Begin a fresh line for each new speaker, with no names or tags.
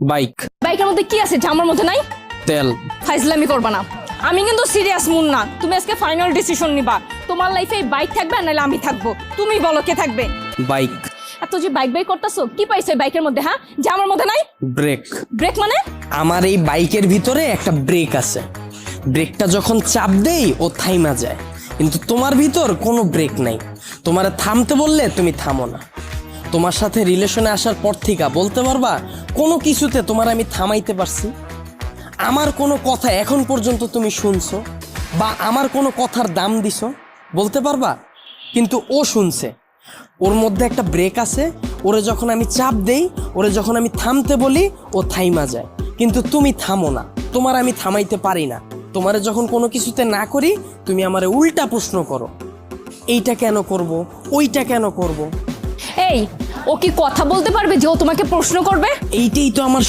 Bike.
বাইকের মধ্যে কি আছে? জামার মধ্যে নাই?
তেল।
ফাইজলামি করবা না। আমি কিন্তু সিরিয়াস মুন না। তুমি আজকে ফাইনাল ডিসিশন নিবা। তোমার লাইফে বাইক থাকবে নাহলে আমি থাকব। তুমি বলো কে থাকবে?
বাইক।
এত যে বাইক বাইক করতেছো কি পাইছো বাইকের মধ্যে হ্যাঁ? জামার মধ্যে নাই?
ব্রেক।
ব্রেক মানে?
আমার এই বাইকের ভিতরে একটা ব্রেক আছে। ব্রেকটা যখন চাপ দেই ও থাইমা যায়। কিন্তু তোমার ভিতর কোনো ব্রেক নাই। তোমার থামতে বললে তুমি থামো না। তোমার সাথে রিলেশনে আসার পর থেকে, বলতে পারবা? কোনো কিছুতে তোমার আমি থামাইতে পারছি। আমার কোনো কথা এখন পর্যন্ত তুমি শুনছো বা আমার কোনো কথার দাম দিছো, বলতে পারবা? কিন্তু ও শুনছে। ওর মধ্যে একটা ব্রেক আছে, ওরে যখন আমি চাপ দেই, ওরে যখন আমি থামতে বলি, ও থাইমা যায়। কিন্তু তুমি থামো না, তোমার আমি থামাইতে পারি না। তোমারে যখন কোনো কিছুতে না করি, তুমি আমারে উল্টা প্রশ্ন করো। এইটা কেন করব? ওইটা কেন করব?
এই ও কি কথা বলতে পারবে যে ও তোমাকে প্রশ্ন করবে?
এইটাই তো আমার